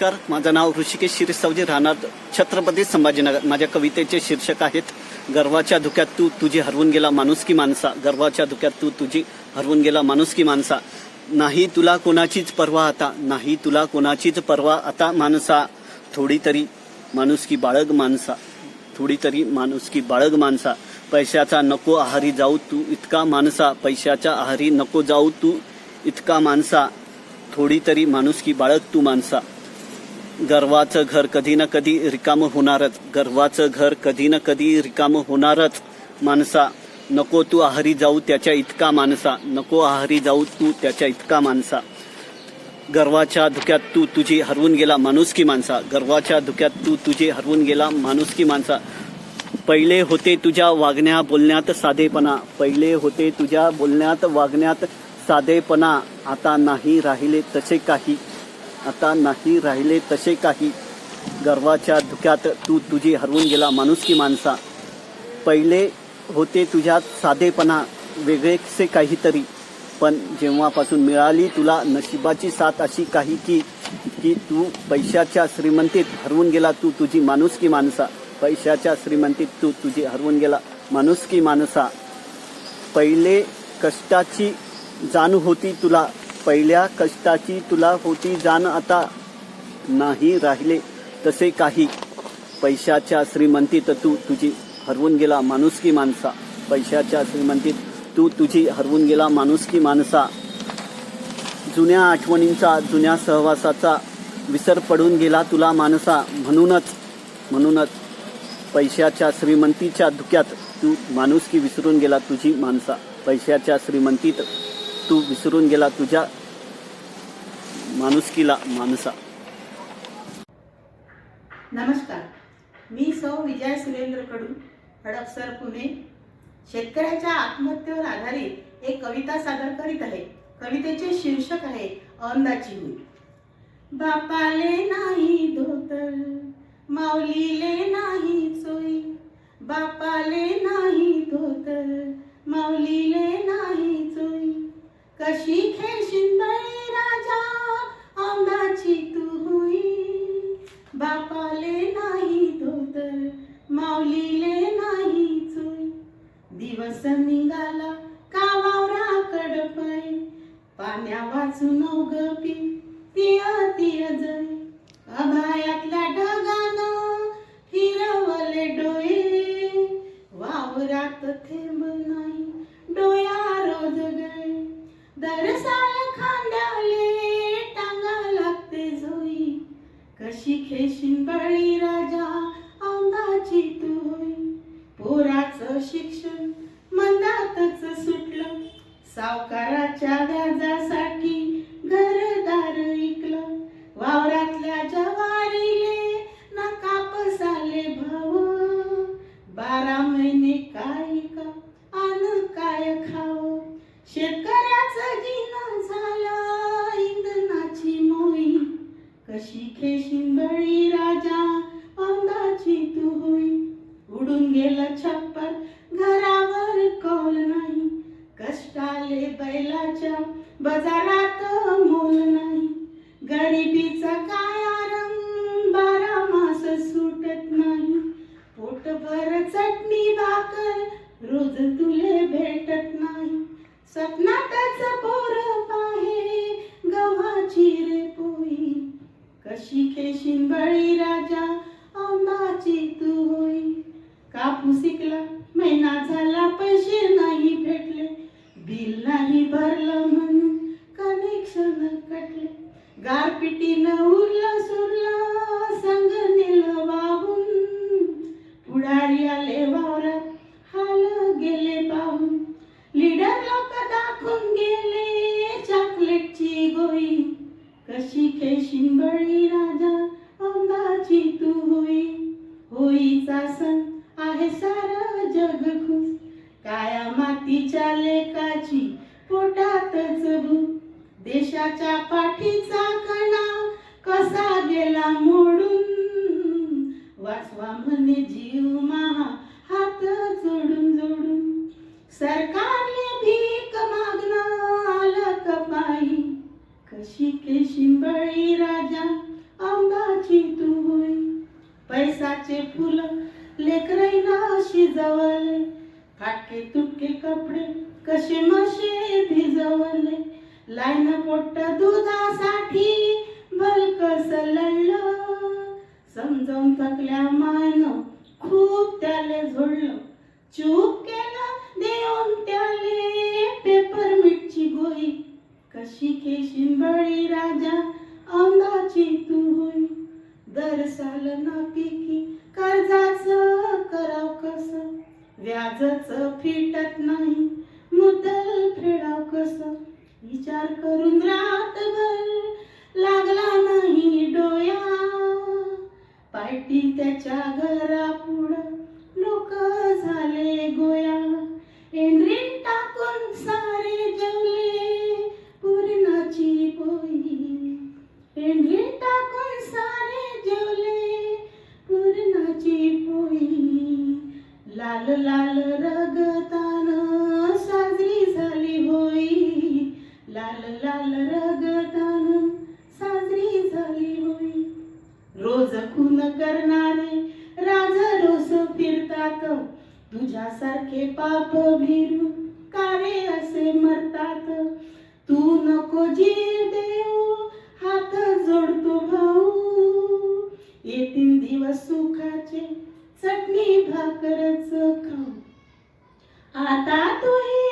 नमस्कार. माझं नाव ऋषिकेश शिरसावजी राहणार छत्रपती संभाजीनगर. माझ्या कवितेचे शीर्षक आहेत गर्वाच्या धुक्यात तू तुझी हरवून गेला माणुसकी माणसा. गर्वाच्या धुक्यात तू तुझी हरवून गेला माणुसकी माणसा. नाही तुला कोणाचीच पर्वा आता. नाही तुला कोणाचीच पर्वा आता माणसा. थोडी तरी माणुसकी बाळग माणसा. थोडी तरी माणुसकी बाळग माणसा. पैशाचा नको आहारी जाऊ तू इतका माणसा. पैशाच्या आहारी नको जाऊ तू इतका माणसा. थोडी तरी माणुसकी बाळग तू माणसा. गर्वाचं घर कधी ना कधी रिकामं होणारच. गर्वाचं घर कधी ना कधी रिकामं होणारच. माणसा नको तू आहारी जाऊ त्याच्या इतका माणसा. नको आहारी जाऊ तू त्याच्या इतका माणसा. गर्वाच्या धुक्यात तू तुझी हरवून गेला माणूस की माणसा. गर्वाच्या धुक्यात तू तुझी हरवून गेला माणूस की माणसा. पहिले होते तुझ्या वागण्या बोलण्यात साधेपणा. पहिले होते तुझ्या बोलण्यात वागण्यात साधेपणा. आता नाही राहिले तसे काही. आता नाही राहिले तसे काही. गर्वाच्या धुक्यात तू तुझी हरवून गेला माणुसकी माणसा. पहिले होते तुझ्यात साधेपणा वेगळेसे काहीतरी. पण जेव्हापासून मिळाली तुला नशिबाची साथ अशी काही की की तू पैशाच्या श्रीमंतीत हरवून गेला तू तुझी माणुसकी माणसा. पैशाच्या श्रीमंतीत तू तुझी हरवून गेला माणुसकी माणसा. पहिले कष्टाची जाण होती तुला पहिल्या कष्टाची तुला होती जाण आता नाही राहिले तसे काही. पैशाच्या श्रीमंतीत तू तुझी हरवून गेला माणुसकी माणसा. पैशाच्या श्रीमंतीत तू तुझी हरवून गेला माणुसकी माणसा. जुन्या आठवणींचा जुन्या सहवासाचा विसर पडून गेला तुला माणसा म्हणूनच म्हणूनच. पैशाच्या श्रीमंतीच्या धुक्यात तू माणुसकी विसरून गेला तुझी माणसा. पैशाच्या श्रीमंतीत तू विसरून गेला तुझ्या माणुसकीला माणसा. नमस्कार. मी सौ विजय सुरेंद्र कडू हडपसर पुणे. शेतकऱ्याच्या आत्महत्येवर आधारित एक कविता सादर करीत आहे. कवितेचे शीर्षक आहे अंदाची हुई बापाले नाही धोतर माऊलीले नाही सोई बापाले नाही धोतर माऊलीले नाही कशी खेळशील बळी राजा औंदाची तू होई बापाले नाही धोतर माऊलीले नाही चोई दिवस निघाला का वावरा कडपाय पाण्या वाचून गपी पी कशी खेशीन बळी राजा अंगाची तू होई पोराचं शिक्षण मंदातच सुटलं. सावकाराच्या व्याजासाठी घरदार घरात मोल नाही. गरिबीचा कायारम बारा मास सुटत नाही. पोटभर चटणी भाकर रोज तुले भेटत नाही. स्वप्नातच पोर पाहे गव्हाची रे पोई. कशी खेशीन बळी राजा औंदाची तू होई. कापूस इकला महिना झाला पैसे नाही गारपिटीनं उरला सुरला संग नेलं वाहून. पुढारी आले वावरात हाल गेले पाहून. लिडर लोक दाखवून गेले चॉकलेटची गोई कशी खेशीन बळी राजा औंदाची तू होई. होईचा सण आहे सार जग खुश. काया मातीच्या लेकाची पोटातच भूक देशाच्या पाठीचा कणा कसा गेला मोडून? वाचवा म्हणे जीव महा हात जोडून जोडून. सरकारने भीक मागण आलं कपाई कशी केशिंबळी राजा आंबाची तू होय पैसाचे फुलं लेकरैना शिजवले. फाटके तुटके कपडे कसे मशे भिजवले? लाईन पोट दुधासाठी भलकस लढलं. समजावून थकल्या मान खूप त्याले झोडलं. चूक केलं देऊन त्याले पेपर मिटची गोळी. कशी खेशीन बळी राजा औंदाची तू होई. दर साल ना पिकी कर्जाचं कराव कस? व्याजच फिटत नाही मुदल फेडाव कसं? विचार करून रातभर लागला नाही डोया पायटी त्याच्या घरा पुढं लोक झाले गोया लाल लाल रगतान साजरी झाली होई रोज खून करणारे राज रोज फिरतात. तुझ्यासारखे पाप भिरू कारे असे मरतात. तू नको जीव देऊ हात जोडतो भाऊ. येतील दिवस सुखाचे चटणी भाकरच खाऊ. आता तुही